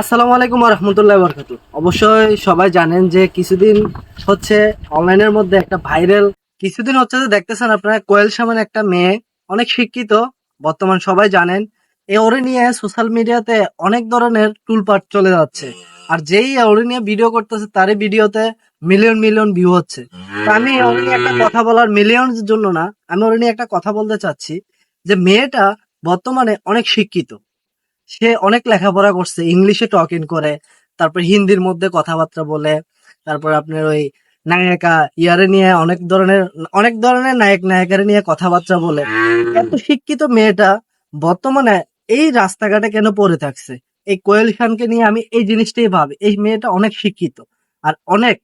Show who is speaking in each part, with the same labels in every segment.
Speaker 1: আসসালামু আলাইকুম রহমতুল্লাহ বরকাত অবশ্যই সবাই জানেন যে কিছুদিন হচ্ছে অনলাইনের মধ্যে একটা ভাইরাল, কিছুদিন হচ্ছে যে দেখতেছেন আপনারা কোয়েল সামান একটা মেয়ে, অনেক শিক্ষিত, বর্তমান সবাই জানেন, এই ওরে নিয়ে সোশ্যাল মিডিয়াতে অনেক ধরনের টুলপাট চলে যাচ্ছে। আর যেই ওরে নিয়ে ভিডিও করতেছে, তারই ভিডিওতে মিলিয়ন মিলিয়ন ভিউ হচ্ছে। আমি ওরে নিয়ে একটা কথা বলার মিলিয়নের জন্য না, আমি ওরে নিয়ে একটা কথা বলতে চাচ্ছি যে মেয়েটা বর্তমানে অনেক শিক্ষিত। সে অনেক লেখাপড়া করছে, ইংলিশে টক ইন করে, তারপর হিন্দির মধ্যে কথাবার্তা বলে, তারপর আপনার ওই নায়িকা ইয়ারে নিয়ে অনেক ধরনের অনেক ধরনের নায়ক নায়িকারে নিয়ে কথাবার্তা বলে। এত শিক্ষিত মেয়েটা বর্তমানে এই রাস্তাঘাটে কেন পড়ে থাকছে? এই কোয়েল খানকে নিয়ে আমি এই জিনিসটাই ভাবি, এই মেয়েটা অনেক শিক্ষিত, আর অনেক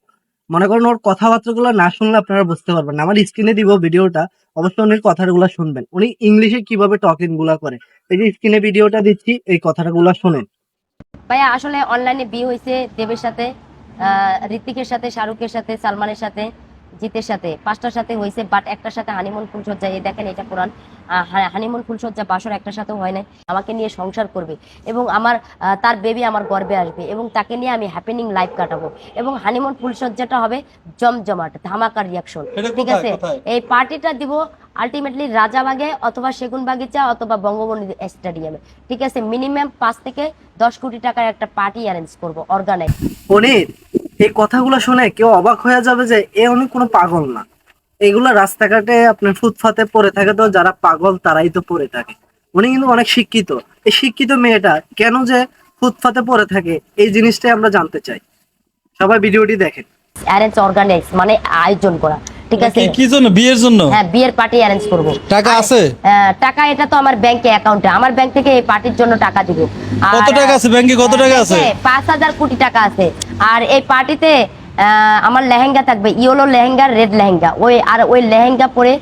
Speaker 1: মনে করেন ওর কথাবার্তাগুলো না শুনলে আপনারা বুঝতে পারবেন না। আমার স্ক্রিনে দিব ভিডিওটা, অবশ্যই উনি কথাগুলো শুনবেন। উনি ইংলিশে কীভাবে টকিংগুলা করে। এই যে স্ক্রিনে ভিডিওটা দিচ্ছি, এই কথাগুলো শুনেন।
Speaker 2: ভাইয়া, আসলে অনলাইনে বিয়ে হয়েছে দেবের সাথে ঋত্বিকের সাথে, শাহরুখের সাথে, সালমানের সাথে। জিতের সাথে পাঁচটার সাথে হয়েছে বাট একটার সাথে হানিমুন ফুলসজ্জা এই দেখেন এটা কোরআন। হানিমুন ফুলসজ্জা বাসর একটার সাথেও হয় নাই আমাকে নিয়ে সংসার করবে এবং আমার তার বেবি আমার গর্বে আসবে এবং তাকে নিয়ে আমি হ্যাপেনিং লাইফ কাটাবো এবং হানিমুন ফুলসজ্জাটা হবে জমজমাট ধামাকার রিয়াকশন ঠিক আছে? এই পার্টিটা দিব আলটিমেটলি রাজাবাগে অথবা সেগুন বাগিচা অথবা বঙ্গবন্ধু স্টেডিয়ামে ঠিক আছে মিনিমাম পাঁচ থেকে দশ কোটি টাকার একটা পার্টি অ্যারেঞ্জ করব অর্গানাইজ
Speaker 1: অনির এই কথাগুলো শুনে কেউ অবাক হয়ে যাবে যে এ উনি কোনো পাগল না। এগুলো রাস্তাঘাটে আপনার ফুটপাতে পড়ে থাকে তো যারা পাগল তারাই তো পড়ে থাকে। উনি কিন্তু অনেক শিক্ষিত। এই শিক্ষিত মেয়েটা কেন যে ফুটপাতে পড়ে থাকে এই জিনিসটাই আমরা জানতে চাই। সবাই ভিডিওটি দেখেন।
Speaker 2: অ্যারেঞ্জ অর্গানাইজ মানে আয়োজন করা। ঠিক আছে?
Speaker 3: কি- জন্য? বিয়ের জন্য?
Speaker 2: হ্যাঁ বিয়ের পার্টি অ্যারেঞ্জ করব।
Speaker 3: টাকা আছে?
Speaker 2: টাকা এটা তো আমার ব্যাংকে অ্যাকাউন্টে আমার ব্যাংক থেকে এই পার্টির জন্য টাকা দিব।
Speaker 3: কত টাকা আছে ব্যাংকে কত টাকা আছে?
Speaker 2: ব্যাংকে পাঁচ হাজার কোটি টাকা আছে। আর এই পার্টিতে আমার লেহেঙ্গা থাকবে। Yellow lehenga red lehenga. ওই আর ওই লেহেঙ্গা পরে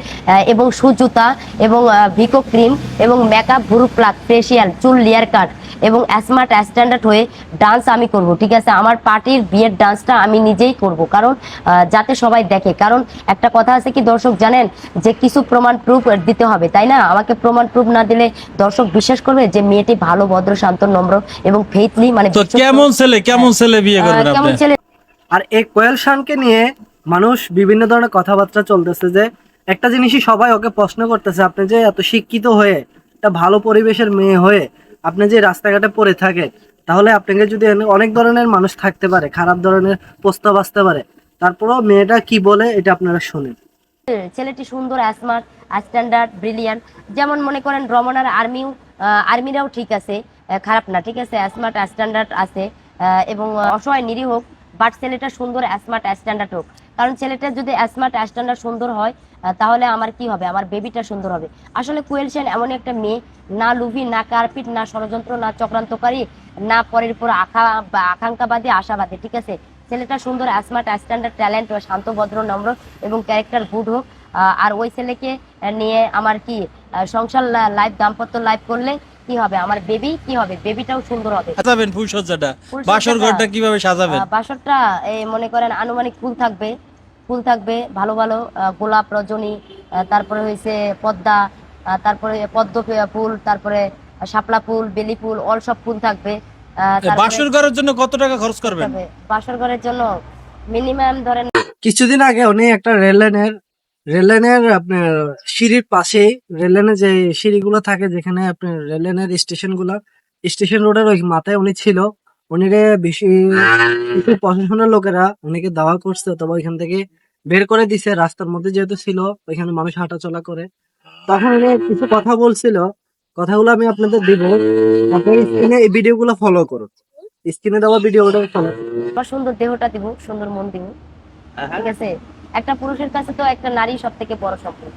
Speaker 2: এবং শু জুতা এবং ভিকো ক্রিম এবং মেকআপ ভুরু প্লাক ফেসিয়াল চুল লেয়ার কাট এবং স্মার্ট স্ট্যান্ডার্ড হয়ে ডান্স আমি করব ঠিক আছে? আমার পার্টির বিয়ের ডান্সটা আমি নিজেই করব। কারণ যাতে সবাই দেখে। কারণ একটা কথা আছে কি দর্শক জানেন? যে কিছু প্রমাণ প্রুফ দিতে হবে তাই না? আমাকে প্রমাণ প্রুফ না দিলে দর্শক বিশ্বাস করবে যে মেয়েটি ভালো ভদ্র শান্ত নম্র এবং ফেথলি মানে
Speaker 3: তো কেমন ছেলে কেমন ছেলে বিয়ে করবেন
Speaker 2: কেমন
Speaker 3: আপনি?
Speaker 2: ছেলে
Speaker 1: আর এই কোয়েল শানকে নিয়ে মানুষ বিভিন্ন ধরনের কথাবার্তা চলতেছে যে একটা জিনিসই সবাই ওকে প্রশ্ন করতেছে আপনি যে এত শিক্ষিত হয়ে একটা ভালো পরিবেশের মেয়ে হয়ে আপনি যে রাস্তাঘাটে পড়ে থাকেন, তাহলে আপনাকে যদি অনেক ধরনের মানুষ থাকতে পারে, খারাপ ধরনের প্রস্তাব আসতে পারে, তারপরেও মেয়েটা কি বলে এটা আপনারা শুনেন।
Speaker 2: ছেলেটি সুন্দর স্মার্ট স্ট্যান্ডার্ড ব্রিলিয়ান্ট যেমন মনে করেন রমনার আর্মিও আর্মিরাও ঠিক আছে খারাপ না, ঠিক আছে? স্মার্ট স্ট্যান্ডার্ড আছে এবং অসহায়, নিরীহ হোক বাট ছেলেটা সুন্দর স্মার্ট স্ট্যান্ডার্ড হোক। কারণ ছেলেটা যদি স্মার্ট স্ট্যান্ডার্ড সুন্দর হয় তাহলে আমার কি হবে? আমার বেবিটা সুন্দর হবে। আসলে কুয়েল সেন এমন একটা মেয়ে, না লুভি, না কারপিট, না ষড়যন্ত্র, না চক্রান্তকারী, না পরের উপর আখা আকাঙ্ক্ষাবাদী, আশাবাদী, ঠিক আছে? ছেলেটা সুন্দর স্মার্ট স্ট্যান্ডার্ড ট্যালেন্ট শান্ত, ভদ্র, নম্র এবং ক্যারেক্টার গুড হোক। আর ওই ছেলেকে নিয়ে আমার কি সংসার লাইফ দাম্পত্য লাইফ করলে কি হবে? আমার বেবি কি হবে? বেবিটাও সুন্দর হবে।
Speaker 3: সাজাবেন ফুলসজ্জাটা। বাসর ঘরটা কীভাবে সাজাবেন?
Speaker 2: বাসরটা এই মনে করেন আনুমানিক ফুল থাকবে। ফুল থাকবে ভালো ভালো গোলাপ রজনী আহ, তারপরে হয়েছে পদ্মা তারপরে পদ্ম ফুল তারপরে শাপলা ফুল বেলি ফুল অল সব ফুল থাকবে।
Speaker 3: বাসর ঘরের জন্য কত টাকা খরচ করবেন।
Speaker 2: বাসর ঘরের জন্য মিনিমাম ধরেন
Speaker 1: কিছুদিন আগে উনি একটা রেল লাইনের রেল লাইনের আপনার সিঁড়ির পাশে রেল লাইনের যে সিঁড়িগুলো থাকে যেখানে আপনার রেল লাইনের স্টেশনগুলা স্টেশন রোডের ওই মাথায় উনি ছিল। উনিকে বেশি কিছু প্রশাসনের লোকেরা উনিকে দাওয়া করছে অথবা ওইখান থেকে বের করে দিছে। রাস্তার মধ্যে যেহেতু ছিল ওইখানে মানুষ হাঁটাচলা করে। তখন উনি কিছু কথা বলছিল। কথাগুলো আমি আপনাদের দিব। আপনার স্ক্রিনে এই ভিডিওগুলো ফলো করুন। স্ক্রিনে দেওয়া ভিডিওগুলো ফলো
Speaker 2: আমার সুন্দর দেহটা দিব সুন্দর মন দিব। ঠিক আছে? একটা পুরুষের কাছে তো একটা নারী সব থেকে বড় সম্পদ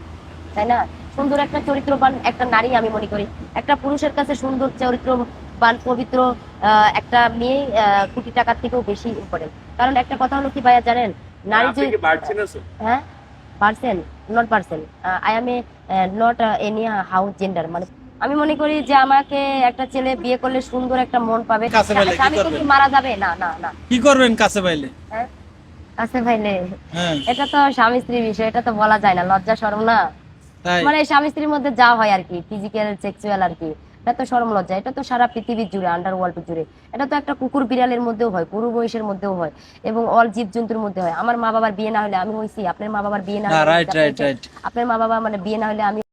Speaker 2: তাই না? সুন্দর একটা চরিত্রবান একটা নারী আমি মনে করি। একটা পুরুষের কাছে সুন্দর চরিত্রবান পবিত্র একটা মেয়ে কোটি টাকার থেকেও বেশি ইম্পর্টেন্ট কারণ একটা কথা হলো কি ভাইয়া জানেন নারী যদি হ্যাঁ? Person not person I am a not any house gender মানে আমি মনে করি যে আমাকে একটা ছেলে বিয়ে করলে সুন্দর একটা মন পাবে।
Speaker 3: কাছে পেলে কি
Speaker 2: স্বামী? কি মারা যাবে। না না না।
Speaker 3: কি করবেন কাছে পাইলে?
Speaker 2: হ্যাঁ? ভাইলে
Speaker 3: হ্যাঁ।
Speaker 2: এটা তো স্বামী স্ত্রীর বিষয় এটা তো বলা যায় না লজ্জা শরম না? মানে স্বামী স্ত্রীর মধ্যে যা হয় আর কি ফিজিক্যাল সেক্সুয়াল আর কি এটা তো সরম লজ্জা। এটা তো সারা পৃথিবীর জুড়ে আন্ডার ওয়ার্ল্ড জুড়ে। এটা তো একটা কুকুর বিড়ালের মধ্যেও হয় গরু মহিষের মধ্যেও হয় এবং অল জীব জন্তুর মধ্যে হয়। আমার মা বাবার বিয়ে না হলে আমি হইছি আপনার মা বাবার বিয়ে না হলে আপনার মা বাবা মানে বিয়ে না হলে আমি